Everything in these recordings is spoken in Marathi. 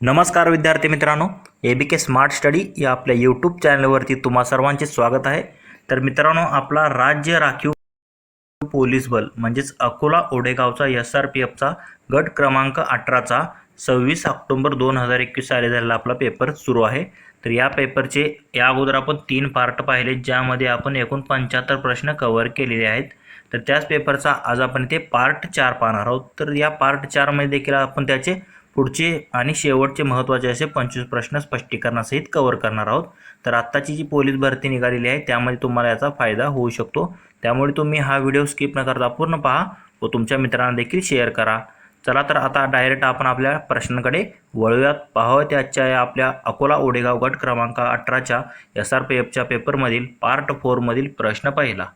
नमस्कार विद्यार्थी मित्रांनो ए बी के स्मार्ट स्टडी या आपल्या यूट्यूब चॅनलवरती तुम्हा सर्वांचे स्वागत आहे. तर मित्रांनो आपला राज्य राखीव पोलीस बल म्हणजेच अकोला ओडेगावचा एस आर पी एफचा गट क्रमांक अठराचा सव्वीस ऑक्टोंबर दोन हजार एकवीस साली झालेला आपला पेपर सुरू आहे. तर या पेपरचे या अगोदर आपण तीन पार्ट पाहिले ज्यामध्ये आपण एकूण पंच्याहत्तर प्रश्न कव्हर केलेले आहेत. तर त्याच पेपरचा आज आपण ते पार्ट चार पाहणार आहोत. तर या पार्ट चारमध्ये देखील आपण त्याचे पुढचे आणि शेवटचे महत्त्वाचे असे पंचवीस प्रश्न स्पष्टीकरणासहित कव्हर करणार आहोत. तर आत्ताची जी पोलीस भरती निघालेली आहे त्यामध्ये तुम्हाला याचा फायदा होऊ शकतो. त्यामुळे तुम्ही हा व्हिडिओ स्किप न करता पूर्ण पहा व तुमच्या मित्रांना देखील शेअर करा. चला तर आता डायरेक्ट आपण आपल्या प्रश्नांकडे वळूयात. पाहावं आजच्या या आपल्या अकोला ओढेगाव गट क्रमांक अठराच्या एस आर पी एफच्या पेपरमधील पार्ट फोरमधील प्रश्न पहिला.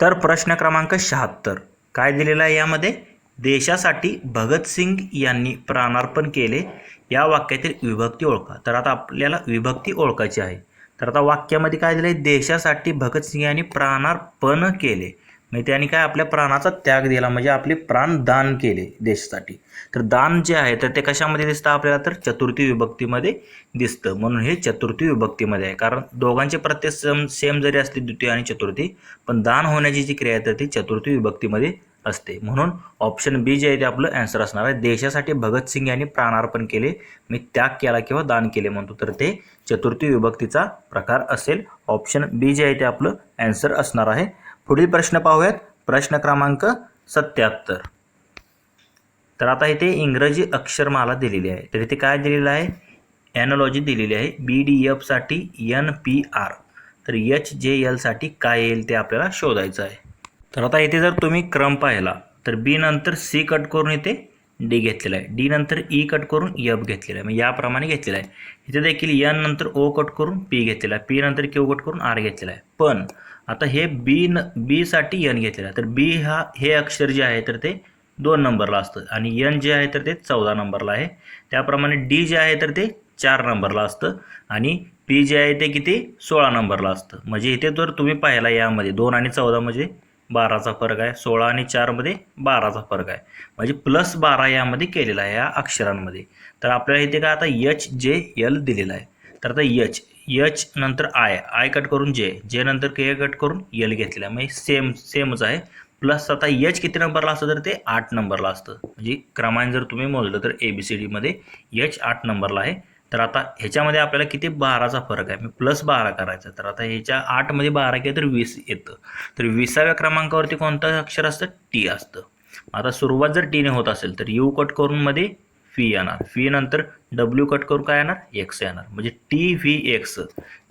तर प्रश्न क्रमांक शहात्तर. काय दिलेला आहे यामध्ये? देशासाठी भगतसिंग यांनी प्राणार्पण केले. या वाक्यातील विभक्ती ओळखा. तर आता आपल्याला विभक्ती ओळखायची आहे. तर आता वाक्यामध्ये काय दिलं आहे देशासाठी भगतसिंग यांनी प्राणार्पण केले. म्हणजे त्यांनी काय आपल्या प्राणाचा त्याग दिला. म्हणजे आपले प्राण दान केले देशासाठी. तर दान जे आहे तर ते कशामध्ये दिसतं आपल्याला? तर चतुर्थी विभक्तीमध्ये दिसतं. म्हणून हे चतुर्थी विभक्तीमध्ये आहे. कारण दोघांचे प्रत्येक सेम सेम जरी असले द्वितीय आणि चतुर्थी पण दान होण्याची जी क्रिया आहे तर ती चतुर्थी विभक्तीमध्ये असते. म्हणून ऑप्शन बी जे आहे ते आपलं ॲन्सर असणार आहे. देशासाठी भगतसिंग यांनी प्राणार्पण केले. मी त्याग केला किंवा दान केले म्हणतो. तर ते चतुर्थी विभक्तीचा प्रकार असेल. ऑप्शन बी जे आहे ते आपलं ॲन्सर असणार आहे. पुढील प्रश्न पाहूयात. प्रश्न क्रमांक सत्याहत्तर. तर आता इथे इंग्रजी अक्षरमाला दिलेली आहे. तर इथे काय दिलेलं आहे? ॲनॉलॉजी दिलेली आहे. बी डी एफसाठी एन पी आर तर एच जे एलसाठी काय येईल ते आपल्याला शोधायचं आहे. तर आता इथे जर तुम्ही क्रम पाहिला तर बी नंतर सी कट करून इथे डी घेतलेला आहे. डी नंतर ई कट करून यफ घेतलेला आहे. मग याप्रमाणे घेतलेला आहे. इथे देखील एन नंतर ओ कट करून पी घेतलेला आहे. पी नंतर क्यू कट करून आर घेतलेला आहे. पण आता हे बी न बीसाठी एन घेतलेला आहे. तर बी हा हे अक्षर जे आहे तर ते दोन नंबरला असतं. आणि एन जे आहे तर ते चौदा नंबरला आहे. त्याप्रमाणे डी जे आहे तर ते चार नंबरला असतं. आणि पी जे आहे ते किती? सोळा नंबरला असतं. म्हणजे इथे जर तुम्ही पाहिला यामध्ये दोन आणि चौदा म्हणजे बाराचा फरक आहे. सोळा आणि चारमध्ये बाराचा फरक आहे. म्हणजे प्लस बारा यामध्ये केलेला आहे या अक्षरांमध्ये. तर आपल्याला इथे काय आता यच जे यल दिलेला आहे. तर आता यच यच नंतर आय आय कट करून जे जे नंतर के कट करून यल घेतलेला आहे. म्हणजे सेम सेमच आहे. प्लस आता यच किती नंबरला असतं? तर ते आठ नंबरला असतं. म्हणजे क्रमांक जर तुम्ही मोजलं तर ए बी सी डीमध्ये यच आठ नंबरला आहे. तर आता ह्याच्यामध्ये आपल्याला किती बाराचा फरक आहे? मी प्लस बारा करायचा तर आता ह्याच्या आठमध्ये बारा केलं तर वीस येतं. तर विसाव्या क्रमांकावरती कोणतं अक्षर असतं? टी असतं. आता सुरुवात जर टीने होत असेल तर यू कट करून मध्ये फी येणार. फी नंतर डब्ल्यू कट करून काय येणार? एक्स येणार. म्हणजे टी व्ही एक्स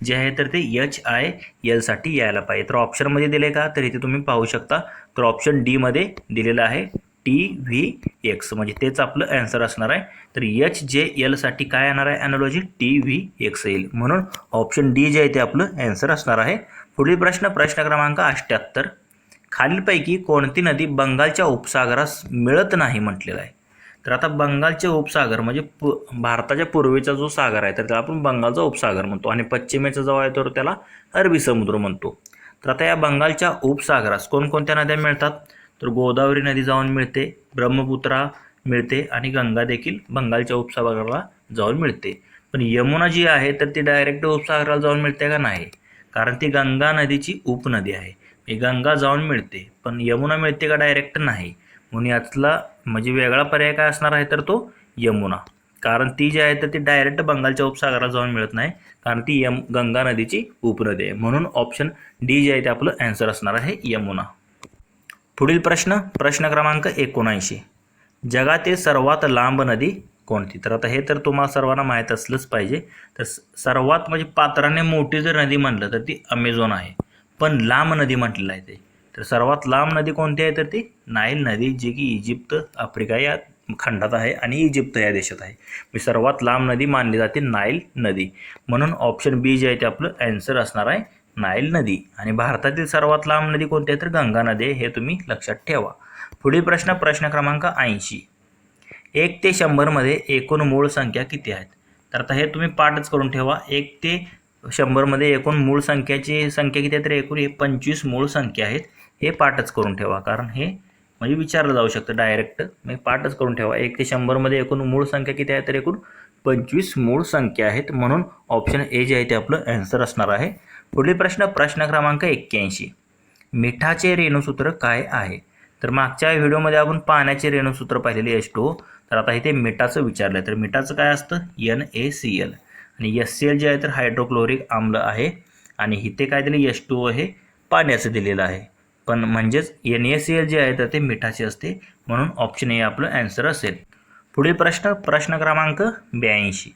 जे आहे तर ते एच आय एलसाठी यायला पाहिजे. तर ऑप्शनमध्ये दिले का? तर इथे तुम्ही पाहू शकता. तर ऑप्शन डीमध्ये दिलेलं आहे टी व्ही एक्स म्हणजे तेच आपलं ॲन्सर असणार आहे. तर एच जे एलसाठी काय येणार आहे? ॲनॉलॉजी टी व्ही एक्स येईल. म्हणून ऑप्शन डी जे आहे ते आपलं ॲन्सर असणार आहे. पुढील प्रश्न प्रश्न क्रमांक अठ्ठ्याहत्तर. खालीलपैकी कोणती नदी बंगालच्या उपसागरास मिळत नाही म्हटलेलं आहे. तर आता बंगालचे उपसागर म्हणजे पु भारताच्या पूर्वेचा जो सागर आहे तर त्याला आपण बंगालचा उपसागर म्हणतो. आणि पश्चिमेचा जो आहे तर त्याला अरबी समुद्र म्हणतो. तर आता या बंगालच्या उपसागरास कोणकोणत्या नद्या मिळतात? तर गोदावरी नदी जाऊन मिळते ब्रह्मपुत्रा मिळते आणि गंगा देखील बंगालच्या उपसागराला जाऊन मिळते. पण यमुना जी आहे तर ती डायरेक्ट उपसागराला जाऊन मिळते का नाही? कारण ती गंगा नदीची उपनदी आहे. म्हणजे गंगा जाऊन मिळते पण यमुना मिळते का डायरेक्ट नाही? म्हणून यातला म्हणजे वेगळा पर्याय काय असणार आहे तर तो यमुना. कारण ती जी आहे तर ती डायरेक्ट बंगालच्या उपसागराला जाऊन मिळत नाही कारण ती यम गंगा नदीची उपनदी आहे. म्हणून ऑप्शन डी जे आहे ते आपलं अँसर असणार आहे यमुना. पुढील प्रश्न प्रश्न क्रमांक एकोणऐंशी. जगातील सर्वात लांब नदी कोणती? तर आता हे तर तुम्हाला सर्वांना माहीत असलंच पाहिजे. तर सर्वात म्हणजे पात्राने मोठी जर नदी म्हटलं तर ती अमेझॉन आहे. पण लांब नदी म्हटलेलं आहे ते. तर सर्वात लांब नदी कोणती आहे? तर ती नाईल नदी जी की इजिप्त आफ्रिका या खंडात आहे आणि इजिप्त या देशात आहे. मी सर्वात लांब नदी मानली जाते नाईल नदी. म्हणून ऑप्शन बी जे आहे ते आपलं अँसर असणार आहे. नाईल नदी आणि भारतातील सर्वात लांब नदी कोणती आहे तर गंगा नदी आहे हे तुम्ही लक्षात ठेवा. पुढील प्रश्न प्रश्न क्रमांक ऐंशी. एक ते शंभरमध्ये एकूण मूळ संख्या किती आहेत? तर आता हे तुम्ही पाठच करून ठेवा. एक ते शंभरमध्ये एकूण मूळ संख्याची संख्या किती आहे तर एकूण हे पंचवीस मूळ संख्या आहेत. हे पाठच करून ठेवा कारण हे म्हणजे विचारलं जाऊ शकतं डायरेक्ट मी पाठच करून ठेवा. एक ते शंभरमध्ये एकूण मूळ संख्या किती आहे तर एकूण पंचवीस मूळ संख्या आहेत. म्हणून ऑप्शन ए जे आहे ते आपलं ॲन्सर असणार आहे. पुढील प्रश्न प्रश्न क्रमांक एक्क्याऐंशी. मिठाचे रेणूसूत्र काय आहे? तर मागच्या व्हिडिओमध्ये आपण पाण्याचे रेणूसूत्र पाहिलेले एस्टो तर आता इथे मिठाचं विचारलं आहे तर मिठाचं काय असतं? एन ए सी एल आणि एस सी एल जे आहे तर हायड्रोक्लोरिक आम्ल आहे. आणि इथे काय दिलं एस टू हे पाण्याचं दिलेलं आहे. पण म्हणजेच एन ए सी एल जे आहे तर ते मिठाचे असते. म्हणून ऑप्शन ए आपलं ॲन्सर असेल. पुढील प्रश्न प्रश्न क्रमांक ब्याऐंशी.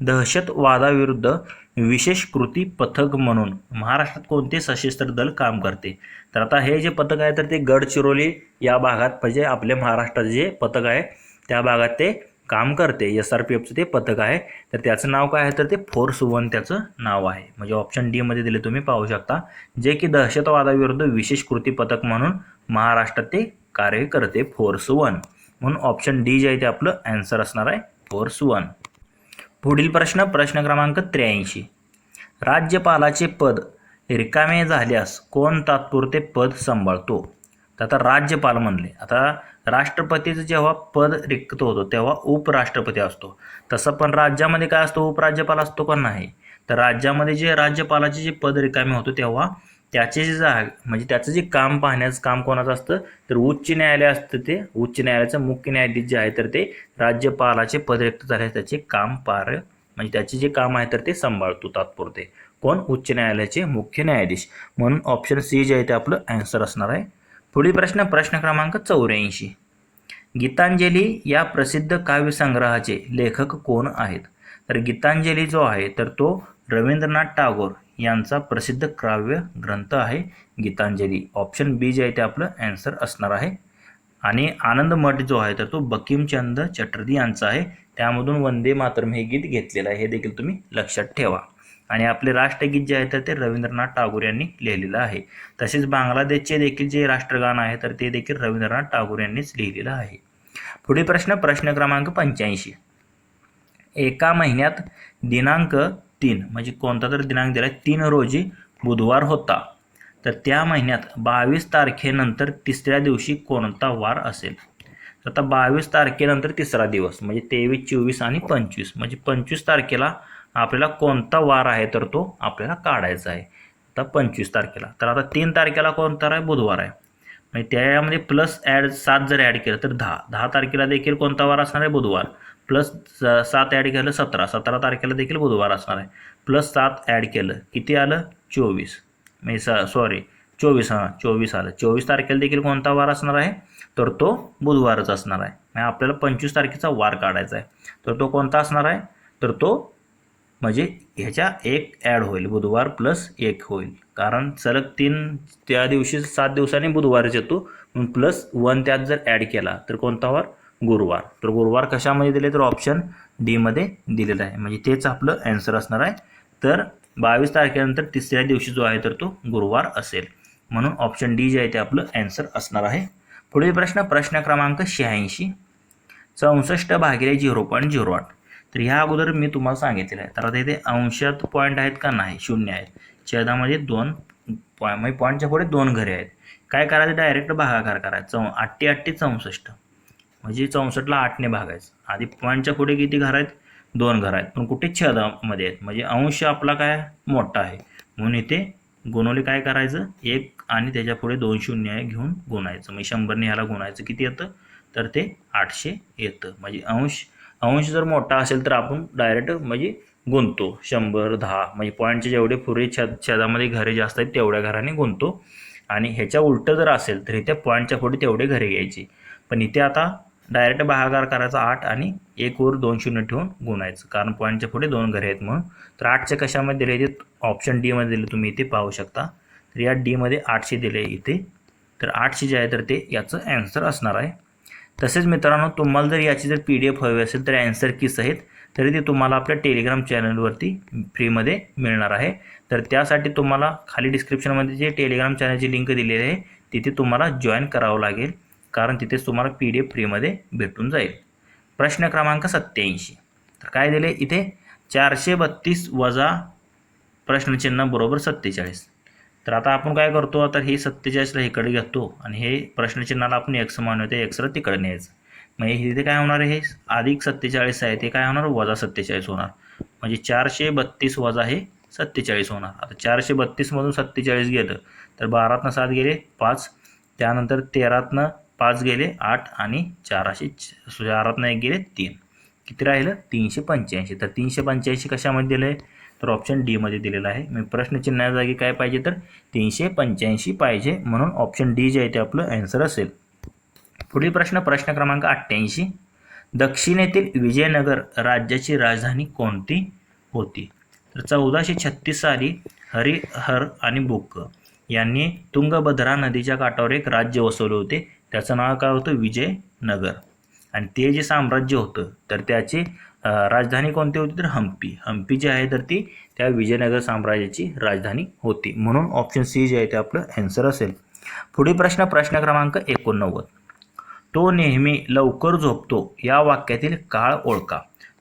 दहशतवादाविरुद्ध विशेष कृती पथक म्हणून. महाराष्ट्रात कोणते सशस्त्र दल काम करते? तर आता हे जे पथक आहे तर ते गडचिरोली या भागात म्हणजे आपल्या महाराष्ट्रात जे पथक आहे त्या भागात ते काम करते. एस आर पी एफचं ते पथक आहे. तर त्याचं नाव काय आहे? तर ते फोर्स वन त्याचं नाव आहे. म्हणजे ऑप्शन डीमध्ये दिले तुम्ही पाहू शकता. जे की दहशतवादाविरुद्ध विशेष कृती पथक म्हणून महाराष्ट्रात ते कार्य करते फोर्स वन म्हणून ऑप्शन डी जे आहे ते आपलं ॲन्सर असणार आहे फोर्स वन पुढील प्रश्न प्रश्न क्रमांक त्र्याऐंशी. राज्यपालाचे पद रिकामे झाल्यास कोण तात्पुरते पद सांभाळतो? तर आता राज्यपाल म्हणले. आता राष्ट्रपतीचं जेव्हा पद रिक्त होतं तेव्हा उपराष्ट्रपती असतो. तसं पण राज्यामध्ये काय असतो? उपराज्यपाल असतो का नाही? तर राज्यामध्ये जे राज्यपालाचे जे पद रिकामे होतं तेव्हा त्याचे जे जाग म्हणजे त्याचं जे काम पाहण्याचं काम कोणाचं असतं? तर उच्च न्यायालय असतं ते. उच्च न्यायालयाचं मुख्य न्यायाधीश जे आहे तर ते राज्यपालाचे पदरिक्त झाले. त्याचे काम पार म्हणजे त्याचे जे काम आहे तर ते सांभाळतो तात्पुरते. कोण? उच्च न्यायालयाचे मुख्य न्यायाधीश. म्हणून ऑप्शन सी जे आहे ते आपलं ॲन्सर असणार आहे. पुढील प्रश्न प्रश्न क्रमांक चौऱ्याऐंशी. गीतांजली या प्रसिद्ध काव्यसंग्रहाचे लेखक कोण आहेत? तर गीतांजली जो आहे तर तो रवींद्रनाथ टागोर. यांचा प्रसिद्ध काव्य ग्रंथ आहे गीतांजली. ऑप्शन बी जे आहे ते आपलं ॲन्सर असणार आहे. आणि आनंद मठ जो आहे तर तो बकिमचंद चटर्जी यांचा आहे. त्यामधून वंदे मातरम हे गीत घेतलेलं आहे. हे देखील तुम्ही लक्षात ठेवा. आणि आपले राष्ट्रगीत जे आहे तर ते रवींद्रनाथ टागोर यांनी लिहिलेलं आहे. तसेच बांगलादेशचे देखील जे राष्ट्रगान आहे तर ते देखील रवींद्रनाथ टागोर यांनीच लिहिलेलं आहे. पुढील प्रश्न प्रश्न क्रमांक पंच्याऐंशी. एका महिन्यात दिनांक तीन. म्हणजे कोणता तर दिनांक दिला तीन रोजी बुधवार होता. तर त्या महिन्यात बावीस तारखेनंतर तिसऱ्या दिवशी कोणता वार असेल? तर आता बावीस तारखेनंतर तिसरा दिवस म्हणजे तेवीस चोवीस आणि पंचवीस. म्हणजे पंचवीस तारखेला आपल्याला कोणता वार आहे? तर तो आपल्याला काढायचा आहे. आता पंचवीस तारखेला. तर आता तीन तारखेला कोणता आहे? बुधवार आहे. म्हणजे त्यामध्ये प्लस ॲड सात जर ॲड केलं तर दहा. दहा तारखेला देखील कोणता वार असणार आहे? बुधवार. प्लस सात ॲड केलं सतरा. सतरा तारखेला देखील बुधवार असणार आहे. प्लस सात ॲड केलं. किती आलं? चोवीस. म्हणजे स सॉरी चोवीस हां. चोवीस आलं. चोवीस तारखेला देखील कोणता वार असणार आहे? तर तो बुधवारच असणार आहे. म्हणजे आपल्याला पंचवीस तारखेचा वार काढायचा आहे. तर तो कोणता असणार आहे? तर तो म्हणजे ह्याच्या एक ॲड होईल. बुधवार प्लस एक होईल. कारण सलग तीन त्या दिवशी सात दिवसांनी बुधवारच येतो. म्हणून प्लस वन त्यात जर ॲड केला तर कोणता वार? गुरुवार. तर गुरुवार कशामध्ये दिले तर ऑप्शन डीमध्ये दिलेलं आहे. म्हणजे तेच आपलं ॲन्सर असणार आहे. तर बावीस तारखेनंतर तिसऱ्या दिवशी जो आहे तर तो गुरुवार असेल. म्हणून ऑप्शन डी जे आहे ते आपलं ॲन्सर असणार आहे. पुढील प्रश्न प्रश्न क्रमांक शहाऐंशी. चौसष्ट भागिले झिरो पॉईंट झिरो आठ. तर ह्या अगोदर मी तुम्हाला सांगितलेलं आहे. तर आता इथे अंशात पॉईंट आहेत का? नाही शून्य आहेत. छेदामध्ये दोन पॉईंट म्हणजे पॉईंटच्या पुढे दोन घरे आहेत. काय करायचं? डायरेक्ट भागाकार करायचं. चौ आठटी आठटी चौसष्ट. म्हणजे चौसष्टला आठने भागायचं. आधी पॉईंटच्या पुढे किती घर आहेत? दोन घर आहेत. पण कुठे छेदामध्ये आहेत? म्हणजे अंश आपला काय? मोठा आहे. म्हणून इथे गुणवले काय करायचं? एक आणि त्याच्या पुढे दोन शून्य घेऊन गुणायचं. म्हणजे शंभरने ह्याला गुणायचं. किती येतं? तर ते आठशे येतं. म्हणजे अंश अंश जर मोठा असेल तर आपण डायरेक्ट म्हणजे गुंतो शंभर दहा. म्हणजे पॉईंटचे जेवढे पुरे छद छेदामध्ये घरे जास्त आहेत तेवढ्या घराने गुंतो आणि ह्याच्या उलटं जर असेल तर इथे पॉईंटच्या पुढे तेवढे घरे घ्यायचे. पण इथे आता डायरेक्ट भागाकार करायचा आठ आणि एक वर दोन शून्य ठेवून गुणायचं. कारण पॉईंटच्या पुढे दोन घरे आहेत म्हणून. तर आठच्या कशामध्ये दिले ते ऑप्शन डीमध्ये दिले. तुम्ही इथे पाहू शकता. तर या डीमध्ये आठशे दिले इथे. तर आठशे जे आहे तर ते याचं ॲन्सर असणार आहे. तसेच मित्रांनो तुम्हाला जर याची जर पी डी एफ हवी असेल तर ॲन्सर किस आहेत. तरी ते तुम्हाला आपल्या टेलिग्राम चॅनलवरती फ्रीमध्ये मिळणार आहे. तर त्यासाठी तुम्हाला खाली डिस्क्रिप्शनमध्ये जे टेलिग्राम चॅनलची लिंक दिलेली आहे तिथे तुम्हाला जॉईन करावं लागेल. कारण तिथेच तुम्हाला पी डी एफ फ्रीमध्ये भेटून जाईल. प्रश्न क्रमांक सत्याऐंशी तर काय दिले इथे? चारशे बत्तीस वजा प्रश्नचिन्ह बरोबर सत्तेचाळीस. तर आता आपण काय करतो? तर हे सत्तेचाळीसला इकडे घेतो आणि हे प्रश्नचिन्हाला आपण एक्स मानू ते एक्सला तिकडे न्यायचं. मग हे इथे काय होणार आहे? हे अधिक सत्तेचाळीस आहे ते काय होणार? वजा सत्तेचाळीस होणार. म्हणजे चारशे बत्तीस वजा हे सत्तेचाळीस होणार. आता चारशे बत्तीसमधून सत्तेचाळीस गेलं तर बारातनं सात गेले पाच. त्यानंतर तेरातनं पाच गेले आठ आणि चार असे चारातनं एक गेले तीन. किती राहिलं? तीनशे पंच्याऐंशी. तर तीनशे पंच्याऐंशी कशामध्ये दिलं आहे तर ऑप्शन डीमध्ये दिलेलं आहे. मी प्रश्नचिन्हा जागी काय पाहिजे तर तीनशे पंच्याऐंशी पाहिजे म्हणून ऑप्शन डी जे आहे ते आपलं ॲन्सर असेल. पुढील प्रश्न प्रश्न क्रमांक अठ्ठ्याऐंशी. दक्षिणेतील विजयनगर राज्याची राजधानी कोणती होती? तर चौदाशे छत्तीस साली हरिहर आणि बुक्क यांनी तुंगभद्रा नदीच्या काठावर एक राज्य वसवले होते. त्याचं नाव काय होतं? विजयनगर आणि ते जे साम्राज्य होतं तर त्याची राजधानी कोणती होती? तर हम्पी. हम्पी जी आहे तर ती त्या विजयनगर साम्राज्याची राजधानी होती. म्हणून ऑप्शन सी जे आहे ते आपलं ॲन्सर असेल. पुढील प्रश्न प्रश्न क्रमांक एकोणनव्वद. तो नेहमी लवकर झोपतो या वाक्यातील काळ ओळखा.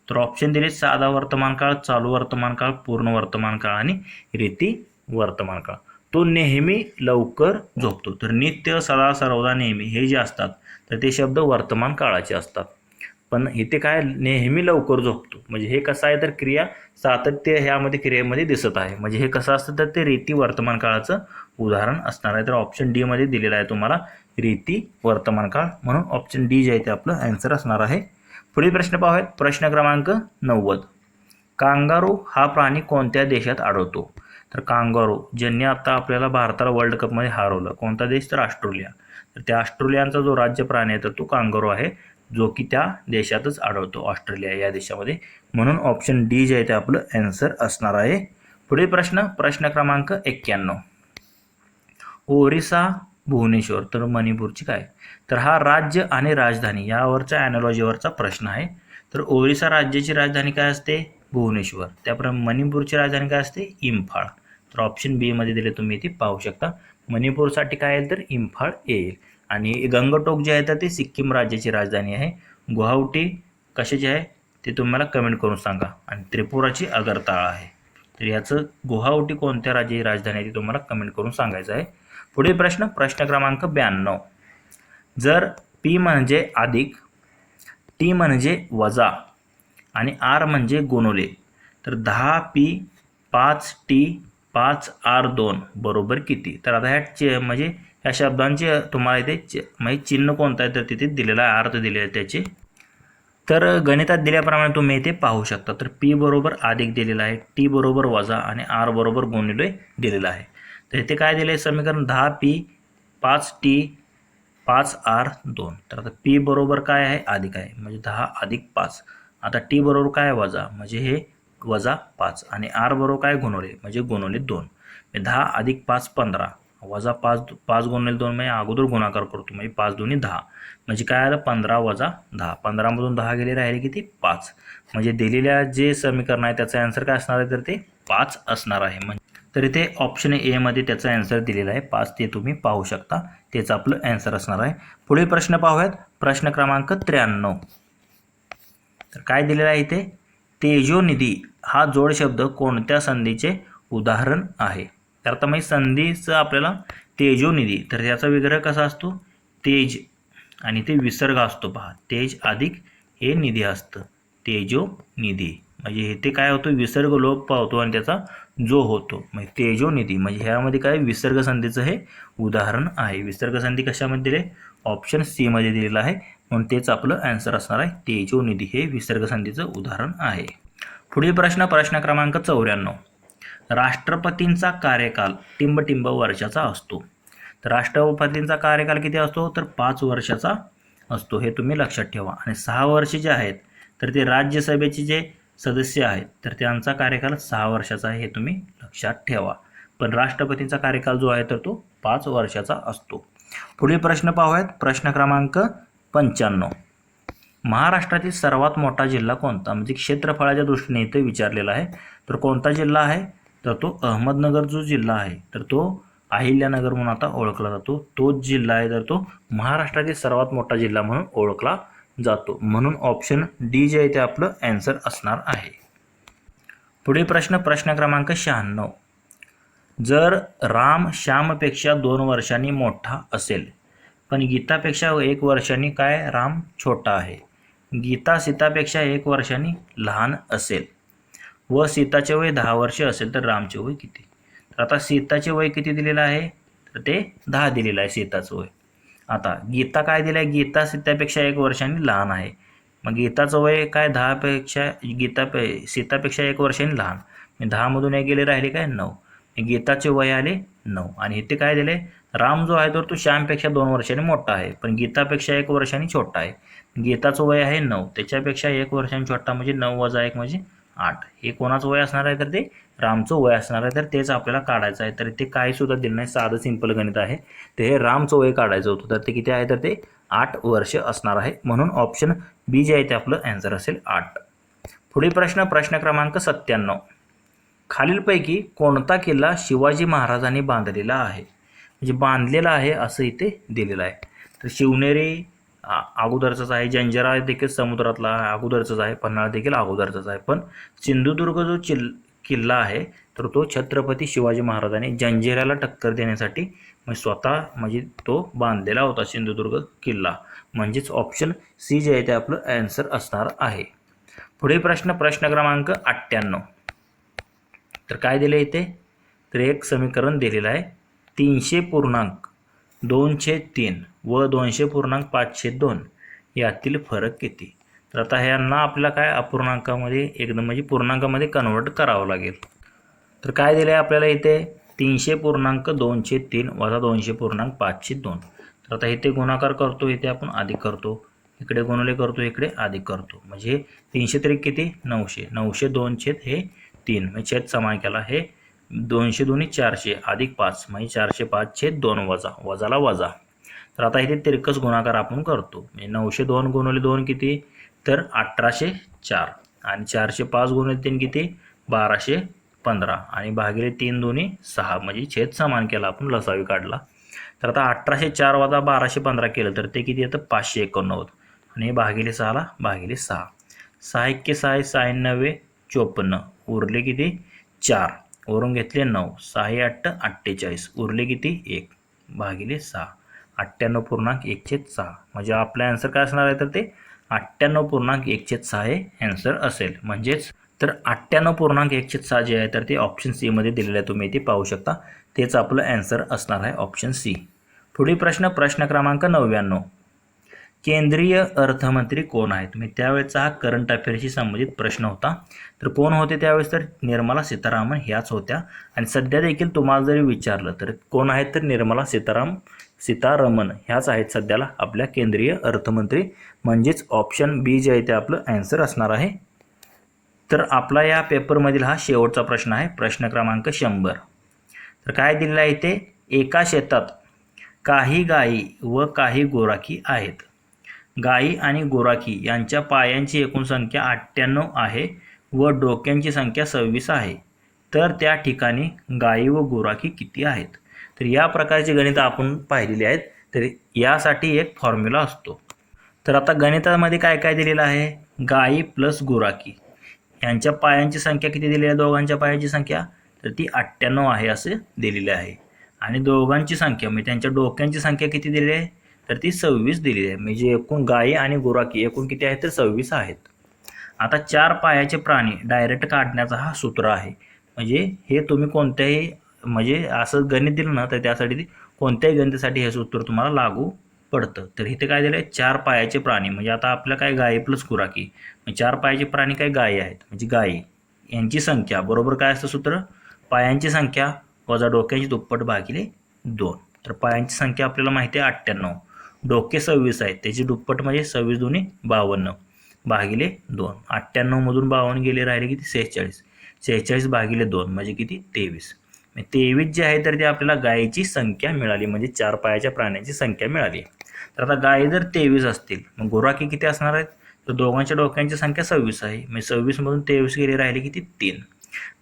तर ऑप्शन दिले साधा वर्तमान काळ चालू वर्तमान काळ पूर्ण वर्तमान काळ आणि रीती वर्तमान काळ तो नेहमी लवकर झोपतो. तर नित्य सदा सर्वदा नेहमी हे जे असतात तर ते शब्द वर्तमान काळाचे असतात. पण इथे काय नेहमी लवकर झोपतो. म्हणजे हे कसं आहे तर क्रिया सातत्य ह्यामध्ये क्रियेमध्ये दिसत आहे. म्हणजे हे कसं असतं तर ते रीती वर्तमान काळाचं उदाहरण असणार आहे. तर ऑप्शन डी मध्ये दिलेलं आहे तुम्हाला रीती वर्तमान काळ म्हणून ऑप्शन डी जे आहे ते आपलं ॲन्सर असणार आहे. पुढील प्रश्न पाहूयात. प्रश्न क्रमांक नव्वद. कांगारू हा प्राणी कोणत्या देशात आढळतो? तर कांगारू ज्यांनी आता आपल्याला भारताला वर्ल्ड कपमध्ये हरवलं. कोणता देश? तर ऑस्ट्रेलिया. तर त्या ऑस्ट्रेलियाचा जो राज्य प्राणी आहे तर तो कांगारू आहे जो की त्या देशातच आढळतो ऑस्ट्रेलिया या देशामध्ये. म्हणून ऑप्शन डी जे आहे ते आपलं ॲन्सर असणार आहे. पुढील प्रश्न प्रश्न क्रमांक एक्क्याण्णव. ओरिसा भुवनेश्वर तर मणिपूरची काय? तर हा राज्य आणि राजधानी यावरच्या ॲनॉलॉजीवरचा प्रश्न आहे. तर ओरिसा राज्याची राजधानी काय असते? भुवनेश्वर. त्याप्रमाणे मणिपूरची राजधानी काय असते? इम्फाळ तर ऑप्शन बीमध्ये दिले तुम्ही ती पाहू शकता. मणिपूरसाठी काय येईल तर इम्फाळ येईल. आणि गंगटोक जे आहे तर ते सिक्कीम राज्याची राजधानी आहे. गुवाहाटी कशाची आहे? ते तुम्हाला कमेंट करून सांगा. आणि त्रिपुराची अगरताळा आहे. तर याचं गुवाहाटी कोणत्या राज्याची राजधानी आहे ते तुम्हाला कमेंट करून सांगायचं आहे. पुढील प्रश्न प्रश्न क्रमांक ब्याण्णव. जर पी म्हणजे अधिक टी म्हणजे वजा आणि आर म्हणजे गुणुले तर दहा पी पाच टी पाच आर दोन बरोबर किती? तर आता ह्या चे म्हणजे ह्या शब्दांचे तुम्हाला इथे च- म्हणजे चिन्ह कोणतं आहे तर तिथे दिलेला आहे अर्थ दिलेला आहे त्याचे. तर गणितात दिल्याप्रमाणे तुम्ही इथे पाहू शकता. तर पी बरोबर अधिक दिलेला आहे टी बरोबर वजा आणि आर बरोबर गुणिले दिलेला आहे. तर इथे काय दिलं आहे समीकरण दहा पी पाच टी पाच आर दोन. तर आता पी बरोबर काय आहे? अधिक आहे. म्हणजे दहा अधिक पाच. आता टी बरोबर काय आहे? वजा. म्हणजे हे वजा पाच आणि आर बरोबर काय गुणवले म्हणजे गुणवले दोन. म्हणजे दहा अधिक पाच पंधरा. वजा पाच पाच गुणवले दोन म्हणजे अगोदर गुणाकार करतो. म्हणजे पाच दोन्ही दहा. म्हणजे काय आलं? पंधरा वजा दहा. पंधरामधून दहा गेले राहिले किती? पाच. म्हणजे दिलेल्या जे समीकरण आहे त्याचा आन्सर काय असणार आहे? तर ते पाच असणार आहे. म्हणजे तर इथे ऑप्शन एमध्ये त्याचा अँसर दिलेला आहे. पाच ते तुम्ही पाहू शकता. तेच आपलं ॲन्सर असणार आहे. पुढील प्रश्न पाहूयात. प्रश्न क्रमांक त्र्याण्णव. तर काय दिलेलं आहे इथे? तेजोनिधी हा जोड शब्द कोणत्या संधीचे उदाहरण आहे? तर आता म्हणजे संधीचं आपल्याला तेजोनिधी तर त्याचा विग्रह कसा असतो? तेज आणि ते विसर्ग असतो पहा. तेज अधिक हे निधी असतं. तेजो निधी म्हणजे ते काय होतं? विसर्ग लोप पावतो आणि त्याचा जो होतो. म्हणजे तेजो निधी म्हणजे ह्यामध्ये काय? विसर्ग संधीचं हे उदाहरण आहे. विसर्ग संधी कशामध्ये दिले ऑप्शन सीमध्ये दिलेलं आहे. म्हणून तेच आपलं ॲन्सर असणार आहे. तेजो निधी हे विसर्गसंधीचं उदाहरण आहे. पुढील प्रश्न प्रश्न क्रमांक चौऱ्याण्णव. राष्ट्रपतींचा कार्यकाल टिंबटिंब वर्षाचा असतो. तर राष्ट्रपतींचा कार्यकाल किती असतो? तर पाच वर्षाचा असतो. हे तुम्ही लक्षात ठेवा. आणि सहा वर्ष जे आहेत तर ते राज्यसभेचे जे सदस्य आहेत तर त्यांचा कार्यकाल सहा वर्षाचा आहे हे तुम्ही लक्षात ठेवा. पण राष्ट्रपतींचा कार्यकाल जो आहे तर तो पाच वर्षाचा असतो. पुढील प्रश्न पाहूयात. प्रश्न क्रमांक पंच्याण्णव. महाराष्ट्रातील सर्वात मोठा जिल्हा कोणता? म्हणजे क्षेत्रफळाच्या दृष्टीने इथे विचारलेला आहे. तर कोणता जिल्हा आहे? तर तो अहमदनगर जो जिल्हा आहे तर तो अहिल्यानगर म्हणून आता ओळखला जातो. तोच जिल्हा आहे तर तो महाराष्ट्रातील सर्वात मोठा जिल्हा म्हणून ओळखला जातो. म्हणून ऑप्शन डी जे आहे ते आपलं ॲन्सर असणार आहे. पुढील प्रश्न प्रश्न क्रमांक शहाण्णव. जर राम श्यामपेक्षा दोन वर्षांनी मोठा असेल पण गीतापेक्षा एक वर्षांनी काय राम छोटा आहे? गीता सीतापेक्षा एक वर्षांनी लहान असेल. व सीताचे वय दहा वर्ष असेल तर रामचे वय किती? तर आता सीताचे वय किती दिलेलं आहे? तर ते दहा दिलेलं आहे सीताचं वय. आता गीता काय दिलं आहे गीता सीतापेक्षा एक वर्षांनी लहान आहे. मग गीताचं वय काय? दहापेक्षा गीता पे सीतापेक्षा एक वर्षांनी लहान. दहामधून एक गेले राहिले काय? नऊ. गीताचे वय आले नऊ. आणि इथे काय दिले राम जो आहे तर तो श्यामपेक्षा दोन वर्षांनी मोठा आहे पण गीतापेक्षा एक वर्षांनी छोटा आहे. गीताचं वय आहे नऊ. त्याच्यापेक्षा एक वर्षांनी छोटा म्हणजे नऊ वजा एक म्हणजे आठ. हे कोणाचं वय असणार आहे तर ते रामचं वय असणार आहे तर तेच आपल्याला काढायचं आहे. तर ते काही सुद्धा दिलं नाही. साधं सिंपल गणित आहे. ते हे रामचं वय काढायचं होतं. तर ते किती आहे? तर ते आठ वर्ष असणार आहे. म्हणून ऑप्शन बी जे आहे ते आपलं ॲन्सर असेल आठ. पुढील प्रश्न प्रश्न क्रमांक सत्त्याण्णव. खालीलपैकी कोणता किल्ला शिवाजी महाराजांनी बांधलेला आहे? म्हणजे बांधलेला आहे असं इथे दिलेलं आहे. तर शिवनेरी अगोदरचाच आहे. जंजिरा देखील समुद्रातला अगोदरचाच आहे. पन्हाळा देखील अगोदरचाच आहे. पण सिंधुदुर्ग जो चिल किल्ला आहे तर तो छत्रपती शिवाजी महाराजांनी जंजिराला टक्कर देण्यासाठी म्हणजे स्वतः म्हणजे तो बांधलेला होता सिंधुदुर्ग किल्ला. म्हणजेच ऑप्शन सी जे आहे ते आपलं ॲन्सर असणार आहे. पुढे प्रश्न प्रश्न क्रमांक अठ्ठ्याण्णव. तर काय दिलं आहे इथे? तर एक समीकरण दिलेलं आहे. तीनशे पूर्णांक दोनशे तीन व दोनशे पूर्णांक पाचशे दोन. यातील फरक किती? तर आता ह्यांना आपल्याला काय अपूर्णांकामध्ये एकदम म्हणजे पूर्णांकामध्ये कन्वर्ट करावं लागेल. तर काय दिलं आहे आपल्याला इथे? तीनशे पूर्णांक दोनशे तीन वजा दोनशे पूर्णांक पाचशे दोन. तर आता इथे गुणाकार करतो इथे आपण अधिक करतो. इकडे गुणले करतो इकडे अधिक करतो. म्हणजे तीनशे तरी किती? नऊशे. नऊशे दोनशे हे तीन. म्हणजे छेद समान केला. हे दोनशे दोन्ही चारशे अधिक पाच. म्हणजे चारशे पाच छेद दोन वजा. वजाला वजा. तर आता इथे तिरकस गुणाकार आपण करतो. म्हणजे नऊशे दोन गुणवले दोन किती? तर अठराशे चार. आणि चारशे पाच गुणवले तीन किती? बाराशे पंधरा. आणि भागिले तीन दोन्ही सहा. म्हणजे छेद समान केला आपण. लसावी काढला. तर आता अठराशे चार वजा बाराशे पंधरा केलं तर ते किती येतं? पाचशे एकोणनव्वद. आणि भागिले सहाला भागिले सहा. सहा एक्के सहा सहा नव्वे चोपन्न. उरले किती? चार. वरून घेतले नऊ. सहा हे अठ्ठ अठ्ठेचाळीस. उरले किती? एक. भागिले सहा. अठ्ठ्याण्णव पूर्णांक एकशे सहा. म्हणजे आपला ॲन्सर काय असणार आहे तर ते? अठ्ठ्याण्णव पूर्णांक एकशे सहा हे ॲन्सर असेल. म्हणजेच तर अठ्ठ्याण्णव पूर्णांक एकशे सहा जे आहे तर ते ऑप्शन सीमध्ये दिलेलं आहे. तुम्ही ते पाहू शकता. तेच आपलं ॲन्सर असणार आहे ऑप्शन सी पुढील प्रश्न प्रश्न क्रमांक नव्याण्णव. केंद्रीय अर्थमंत्री कोण आहेत? म्हणजे त्यावेळेचा हा करंट अफेअरशी संबंधित प्रश्न होता. तर कोण होते त्यावेळेस? तर निर्मला सीतारामन ह्याच होत्या. आणि सध्या देखील तुम्हाला जरी विचारलं तर कोण आहेत तर निर्मला सीताराम सीतारमन ह्याच आहेत सध्याला आपल्या केंद्रीय अर्थमंत्री. म्हणजेच ऑप्शन बी जे आहे ते आपलं ॲन्सर असणार आहे. तर आपला या पेपरमधील हा शेवटचा प्रश्न आहे. प्रश्न क्रमांक शंभर. तर काय दिलेलं आहे ते एका शेतात काही गायी व काही गोराखी आहेत. गायी आणि गोराखी यांच्या पायांची एकूण संख्या अठ्ठ्याण्णव आहे व डोक्यांची संख्या सव्वीस आहे. तर त्या ठिकाणी गायी व गोराखी किती आहेत? तर या प्रकारची गणितं आपण पाहिलेली आहेत. तर यासाठी एक फॉर्म्युला असतो. तर आता गणितामध्ये काय काय दिलेलं आहे? गायी प्लस गोराखी यांच्या पायांची संख्या किती दिली आहे? दोघांच्या पायांची संख्या? तर ती अठ्ठ्याण्णव आहे असे दिलेले आहे. आणि दोघांची संख्या म्हणजे त्यांच्या डोक्यांची संख्या किती दिली आहे? तर ती सव्वीस दिली आहे. म्हणजे एकूण गायी आणि गुराखी एकूण किती आहेत तर सव्वीस आहेत. आता चार पायाचे प्राणी डायरेक्ट काढण्याचा हा सूत्र आहे. म्हणजे हे तुम्ही कोणत्याही म्हणजे असं गणित दिलं ना तर त्यासाठी ते कोणत्याही गणितासाठी हे सूत्र तुम्हाला लागू पडतं. तर इथे काय दिलं आहे चार पायाचे प्राणी. म्हणजे आता आपलं काय गायी प्लस गुराकी चार पायाचे प्राणी काय गायी आहेत? म्हणजे गायी यांची संख्या. बरोबर काय असतं सूत्र? पायांची संख्या वजा डोक्याची दुप्पट भागिले दोन. तर पायांची संख्या आपल्याला माहिती आहे अठ्ठ्याण्णव. डोके सव्वीस आहेत. त्याची दुप्पट म्हणजे सव्वीस दोन्ही बावन्न. भागिले दोन. अठ्ठ्याण्णवमधून बावन्न गेले राहिले किती? सेहेचाळीस. सेहेचाळीस भागिले दोन म्हणजे किती? तेवीस. म्हणजे तेवीस जे आहे तर ते आपल्याला गायीची संख्या मिळाली. म्हणजे चार पायाच्या प्राण्यांची संख्या मिळाली. तर आता गायी जर तेवीस असतील मग गुराखी किती असणार आहेत? तर दोघांच्या डोक्यांची संख्या सव्वीस आहे. म्हणजे सव्वीसमधून तेवीस गेले राहिले किती? तीन.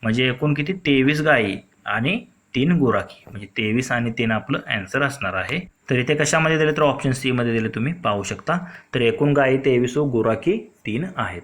म्हणजे एकूण किती? तेवीस गायी आणि तीन गुराखी म्हणजे तेवीस आणि तीन आपलं ॲन्सर असणार आहे. तर इथे कशामध्ये दिले तर ऑप्शन सी मध्ये दिले तुम्ही पाहू शकता. तर एकूण गायी तेवीस व गुराखी तीन आहेत.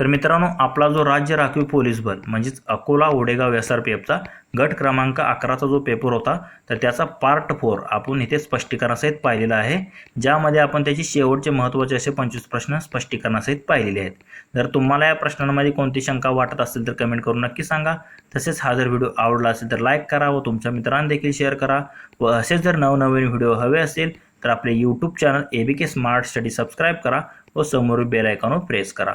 तर मित्रांनो आपला जो राज्य राखीव पोलीस बल म्हणजेच Akola Odegaon S R P एफचा गट क्रमांक अकराचा जो पेपर होता तर त्याचा पार्ट फोर आपण इथे स्पष्टीकरणासहित पाहिलेला आहे. ज्यामध्ये आपण त्याचे शेवटचे महत्त्वाचे असे पंचवीस प्रश्न स्पष्टीकरणासहित पाहिलेले आहेत. जर तुम्हाला या प्रश्नांमध्ये कोणती शंका वाटत असेल तर कमेंट करून नक्की सांगा. तसेच हा जर व्हिडिओ आवडला असेल तर लाईक करा व तुमच्या मित्रांदेखील शेअर करा. व असेच जर नवनवीन व्हिडिओ हवे असेल तर आपले YouTube channel A B K smart study subscribe करा व समोर बेल आयकॉनवर प्रेस करा.